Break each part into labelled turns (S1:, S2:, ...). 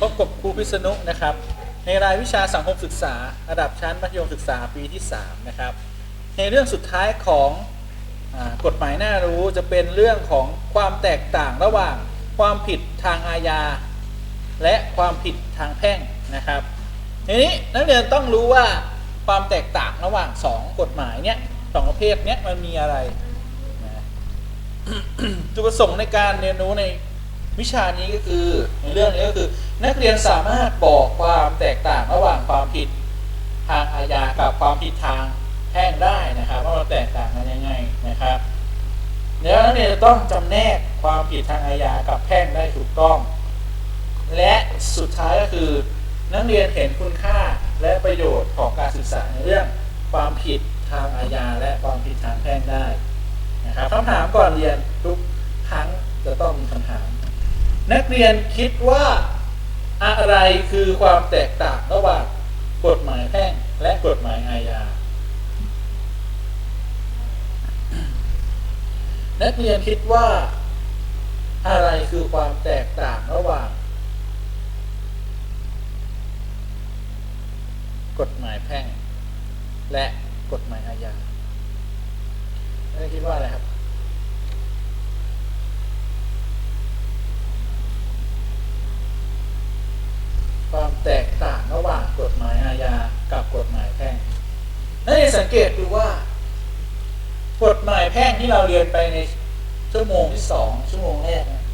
S1: พบกับครูพิษณุนะครับ ในรายวิชาสังคมศึกษา ระดับชั้นมัธยมศึกษาปีที่ 3 นะครับ ในเรื่องสุดท้ายของอกฎหมายน่ารู้จะเป็นเรื่องของความแตกต่างระหว่างความผิดทางอาญา และความผิดทางแพ่งนะครับทีนี้นักเรียนต้องรู้ว่าความแตกต่างระหว่าง 2 กฎหมายเนี้ยสองประเภทเนี้ยมันมีอะไรจุดประสงค์ในการเรียนรู้ใน วิชานี้ก็คือในเรื่องนี้ก็คือ นักเรียนสามารถบอกความแตกต่างระหว่างความผิดทางอาญากับความผิดทางแพ่งได้นะครับ ว่ามันแตกต่างกันยังไงนะครับแล้วนักเรียนจะต้องจำแนกความผิดทางอาญากับแพ่งได้ถูกต้อง และสุดท้ายก็คือนักเรียนเห็นคุณค่าและประโยชน์ของการศึกษาในเรื่องความผิดทางอาญาและความผิดทางแพ่งได้นะครับคำถามก่อนเรียนทุกครั้งจะต้องมีคำถาม นักเรียนคิดว่าอะไรคือความแตกต่างระหว่างกฎหมายแพ่งและกฎหมายอาญา นักเรียนคิดว่าอะไรคือความแตกต่างระหว่าง กฎหมายแพ่ง และกฎหมายอาญานักเรียนคิดว่าอะไรครับ ที่เราเรียนไปในชั่วโมงที่สองชั่วโมงแรกนะ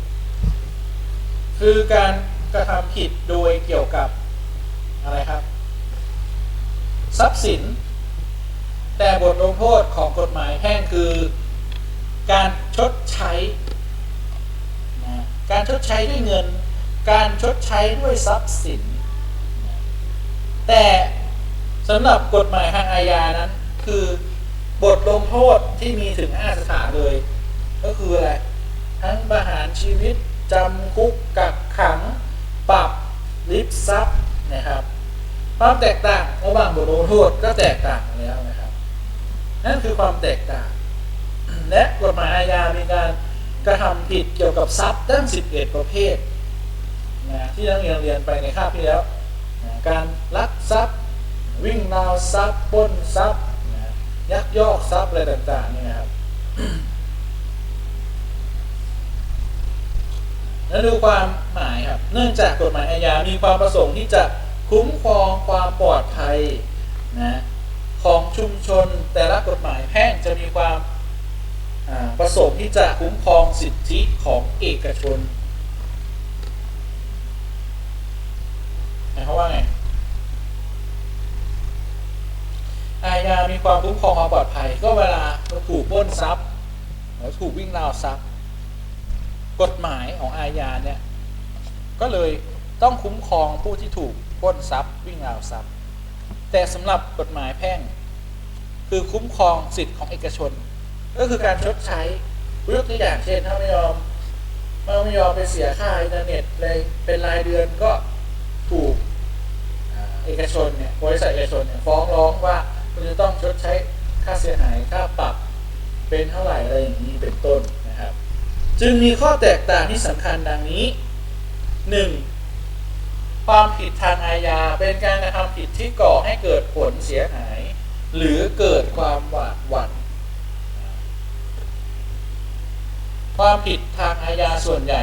S1: คือการกระทำผิดโดยเกี่ยวกับอะไรครับ ทรัพย์สิน แต่บทลงโทษของกฎหมายแพ่งคือการชดใช้นะการชดใช้ด้วยเงิน การชดใช้ด้วยทรัพย์สิน แต่สำหรับกฎหมายทางอาญานั้นคือ บทลงโทษที่มีถึงห้าสถานเลย ก็คืออะไร ทั้งประหารชีวิตจำคุกกักขัง ปรับลิบทรัพย์นะครับความแตกต่างระหว่างบทลงโทษก็แตกต่างกันแล้วนะครับ นั่นคือความแตกต่าง และกฎหมายอาญามีการกระทำผิดเกี่ยวกับทรัพย์ตั้ง 11 ประเภทนะที่นักเรียนเรียนไปในคาบที่แล้วนะการลักทรัพย์ วิ่งราวทรัพย์ปล้นทรัพย์ ยักยอกทรัพย์อะไรต่างๆนี่นะครับแล้วดูความหมายครับ เนื่องจากกฎหมายอาญา มีความประสงค์ที่จะคุ้มครองความปลอดภัยนะของชุมชนแต่ละกฎหมายแพ่งจะมีความประสงค์ที่จะคุ้มครองสิทธิของเอกชน ทรัพย์หรือถูกวิ่งราวทรัพย์ กฎหมายของอาญาเนี่ยก็เลยต้องคุ้มครองผู้ที่ถูกปล้นทรัพย์วิ่งราวทรัพย์ แต่สำหรับกฎหมายแพ่ง คือคุ้มครองสิทธิของเอกชน ก็คือการชดใช้ยกตัวอย่างเช่นถ้าไม่ยอมถ้าไม่ยอมไปเสียค่าอินเทอร์เน็ตเลยเป็นรายเดือนก็ถูกเอกชนเนี่ยบริษัทเอกชนเนี่ยฟ้องร้องว่าคุณจะต้องชดใช้ค่าเสียหายค่าปรับ เป็นเท่าไหร่อะไรอย่างนี้เป็นต้นนะครับ จึงมีข้อแตกต่างที่สำคัญดังนี้ 1. ความผิดทางอาญาเป็นการกระทำผิดที่ก่อให้เกิดผลเสียหาย หรือเกิดความหวาดหวั่นความผิดทางอาญาส่วนใหญ่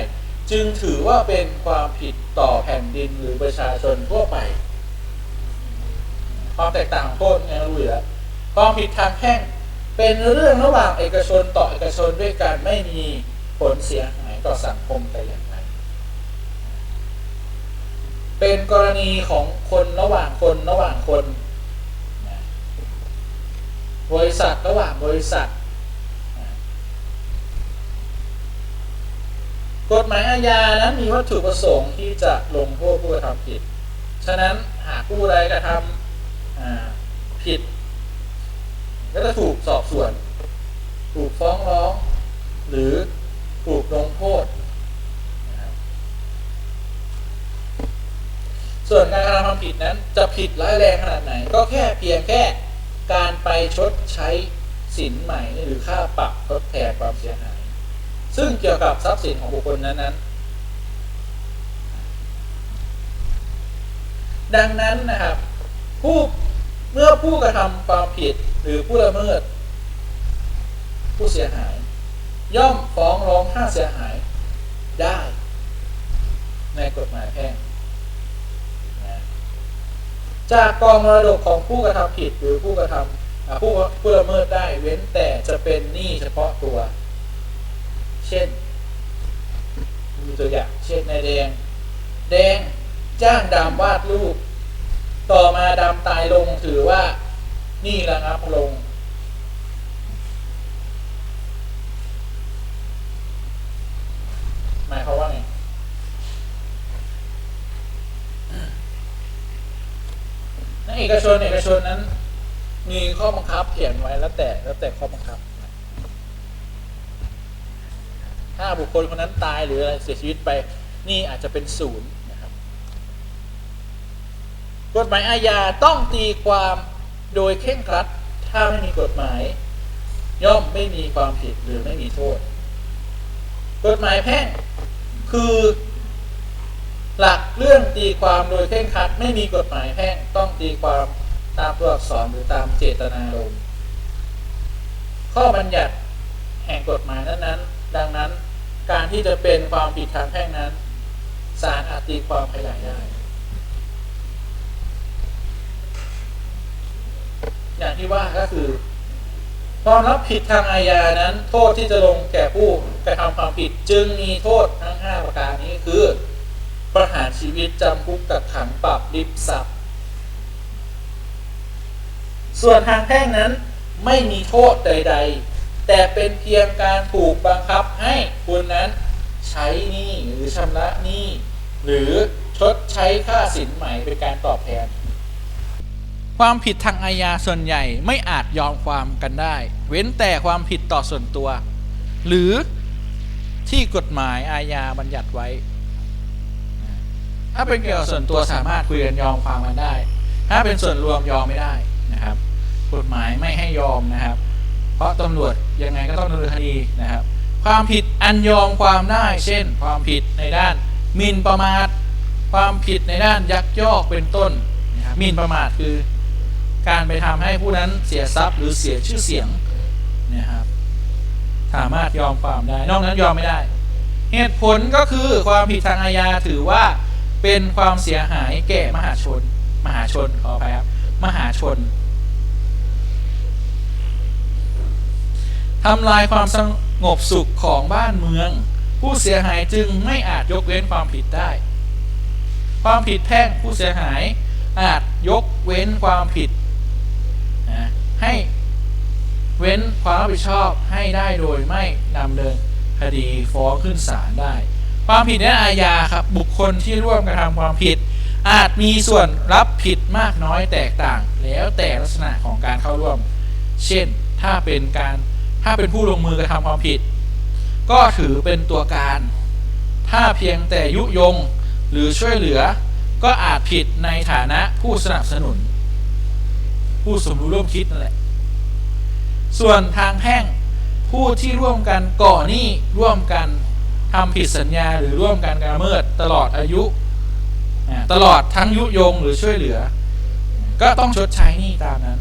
S1: จึงถือว่าเป็นความผิดต่อแผ่นดินหรือประชาชนทั่วไป ความแตกต่างโทษเนี่ยรู้อยู่แล้วความผิดทางแพ่ง เป็นเรื่องระหว่างเอกชนต่อเอกชนด้วยการไม่มีผลเสียหายต่อสังคมแต่อย่างใดเป็นกรณีของคนระหว่างคนระหว่างคน บริษัทระหว่างบริษัท กฎหมายอาญานั้นมีวัตถุประสงค์ที่จะลงโทษผู้กระทำผิด ฉะนั้นหากผู้ใดกระทำผิด ก็จะถูกสอบสวน ถูกฟ้องร้อง หรือถูกลงโทษส่วนการกระทำความผิดนั้นจะผิดร้ายแรงขนาดไหน ก็แค่เพียงแค่การไปชดใช้สินใหม่หรือค่าปรับทดแทนความเสียหาย ซึ่งเกี่ยวกับทรัพย์สินของบุคคลนั้นๆ ดังนั้นนะครับผู้ เมื่อผู้กระทำความผิดหรือผู้ละเมิด ผู้เสียหาย ย่อมฟ้องร้องค่าเสียหายได้ ในกฎหมายแพ่งจากกองมรดกของผู้กระทำผิดหรือผู้กระทำอ่าผู้ผู้ละเมิดได้เว้นแต่จะเป็นหนี้เฉพาะตัว เช่น มีตัวอย่าง เช่นนายแดง แดงจ้างดำวาดรูป ต่อมาดำตายลงถือว่า นี่ระงับลง หมายความว่าไงในเอกชนเอกชนนั้น มีข้อบังคับเขียนไว้แล้วแต่แล้วแต่ข้อบังคับ ถ้าบุคคลคนนั้นตายหรืออะไรเสียชีวิตไป นี่อาจจะเป็นศูนย์ กฎหมายอาญาต้องตีความโดยเคร่งครัด ถ้าไม่มีกฎหมาย ย่อมไม่มีความผิดหรือไม่มีโทษ กฎหมายแพ่งคือหลักเรื่องตีความโดยเคร่งครัด ไม่มีกฎหมายแพ่งต้องตีความตามตัวอักษรหรือตามเจตนารมณ์ข้อบัญญัติแห่งกฎหมายนั้นๆ ดังนั้นการที่จะเป็นความผิดทางแพ่งนั้นศาลอาจตีความขยายได้ อย่างที่ว่าก็คือ ความรับผิดทางอาญานั้น โทษที่จะลงแก่ผู้กระทำความผิดจึงมีโทษทั้ง 5 ประการนี้คือ ประหารชีวิตจำคุกกักขังปรับริบทรัพย์ ส่วนทางแพ่งนั้นไม่มีโทษใด ๆ แต่เป็นเพียงการถูกบังคับให้คุณนั้นใช้หนี้หรือชำระหนี้หรือชดใช้ค่าสินไหม่เป็นการตอบแทน ความผิดทางอาญาส่วนใหญ่ไม่อาจยอมความกันได้ เว้นแต่ความผิดต่อส่วนตัว หรือที่กฎหมายอาญาบัญญัติไว้ ถ้าเป็นเกี่ยวกับส่วนตัวสามารถคุยกันยอมความกันได้ ถ้าเป็นส่วนรวมยอมไม่ได้นะครับ กฎหมายไม่ให้ยอมนะครับ เพราะตำรวจยังไงก็ต้องดำเนินคดีนะครับ ความผิดอันยอมความได้ เช่น ความผิดในด้านหมิ่นประมาท ความผิดในด้านยักยอกเป็นต้นนะครับหมิ่นประมาทคือ การไปทำให้ผู้นั้นเสียทรัพย์หรือเสียชื่อเสียงนะครับสามารถยอมความได้ นอกนั้นยอมไม่ได้ เหตุผลก็คือความผิดทางอาญาถือว่าเป็นความเสียหายแก่มหาชน มหาชนขออภัยครับมหาชนทำลายความสงบสุขของบ้านเมือง ผู้เสียหายจึงไม่อาจยกเว้นความผิดได้ ความผิดแพ่งผู้เสียหายอาจยกเว้นความผิด นะให้เว้นความรับผิดชอบให้ได้โดยไม่ดำเนินคดีฟ้องขึ้นศาลได้ ความผิดในอาญาครับบุคคลที่ร่วมกระทำความผิด อาจมีส่วนรับผิดมากน้อยแตกต่าง แล้วแต่ลักษณะของการเข้าร่วม เช่นถ้าเป็นการถ้าเป็นผู้ลงมือกระทำความผิด ก็ถือเป็นตัวการ ถ้าเพียงแต่ยุยงหรือช่วยเหลือ ก็อาจผิดในฐานะผู้สนับสนุน ผู้สมรู้ร่วมคิดนั่นแหละ ส่วนทางแพ่งผู้ที่ร่วมกันก่อหนี้ร่วมกันทำผิดสัญญาหรือร่วมกันการะเมิดตลอดอายุ ตลอดทั้งยุยงหรือช่วยเหลือ ก็ต้องชดใช้หนี้ตามนั้น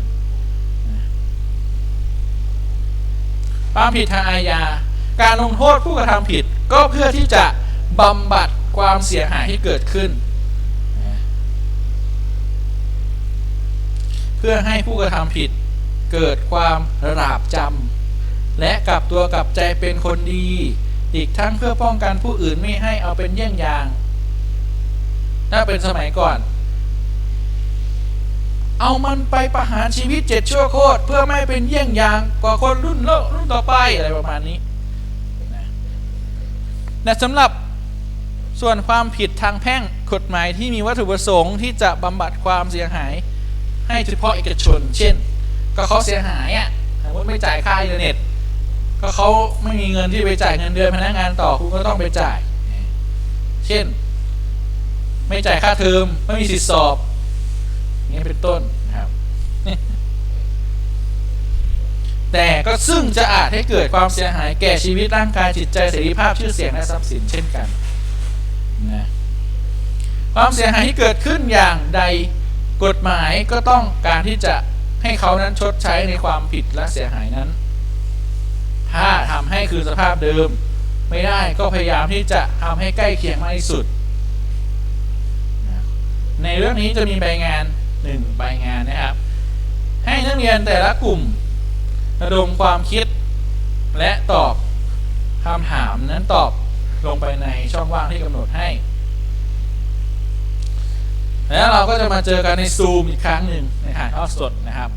S1: ความผิดทางอาญา การลงโทษผู้กระทำผิดก็เพื่อที่จะบำบัดความเสียหายที่เกิดขึ้น เพื่อให้ผู้กระทำผิด เกิดความระลาบจำและกลับตัวกลับใจเป็นคนดี อีกทั้งเพื่อป้องกันผู้อื่นไม่ให้เอาเป็นเยี่ยงอย่าง ถ้าเป็นสมัยก่อน เอามันไปประหารชีวิตเจ็ดชั่วโคตรเพื่อไม่เป็นเยี่ยงอย่างกว่าคนรุ่นโลกรุ่นต่อไปอะไรประมาณนี้นะแต่สำหรับส่วนความผิดทางแพ่งกฎหมายที่มีวัตถุประสงค์ที่จะบำบัดความเสียหาย ให้เฉพาะเอกชน เช่น ก็เขาเสียหายอะสมมติไม่จ่ายค่าอินเทอร์เน็ต ก็เขาไม่มีเงินที่ไปจ่ายเงินเดือนพนักงานต่อคุณก็ต้องไปจ่าย เช่น ไม่จ่ายค่าเทอมไม่มีสิทธิสอบอย่างนี้เป็นต้นนะครับแต่ก็ซึ่งจะอาจให้เกิดความเสียหายแก่ชีวิตร่างกายจิตใจเสรีภาพชื่อเสียงและทรัพย์สินเช่นกันนะคความเสียหายที่เกิดขึ้นอย่างใด กฎหมายก็ต้องการที่จะให้เขานั้นชดใช้ในความผิดและเสียหายนั้น ถ้าทำให้คืนสภาพเดิม ไม่ได้ก็พยายามที่จะทำให้ใกล้เคียงมากที่สุด ในเรื่องนี้จะมีใบงานหนึ่งใบงานนะครับ ให้นักเรียนแต่ละกลุ่มระดมความคิดและตอบคำถามนั้นตอบลงไปในช่องว่างที่กำหนดให้ แล้วเราก็จะมาเจอกันในซูมอีกครั้งหนึ่งในถ่ายทอดสดนะครับ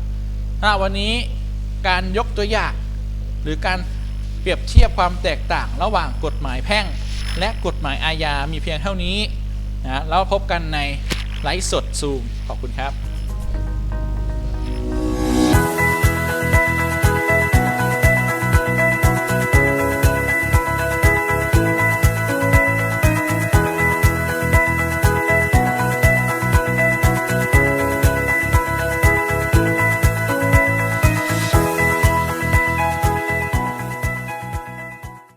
S1: ถ้าวันนี้การยกตัวอย่างหรือการเปรียบเทียบความแตกต่างระหว่างกฎหมายแพ่ง และกฎหมายอาญามีเพียงเท่านี้นะแล้วพบกันในไลฟ์สดซูมขอบคุณครับ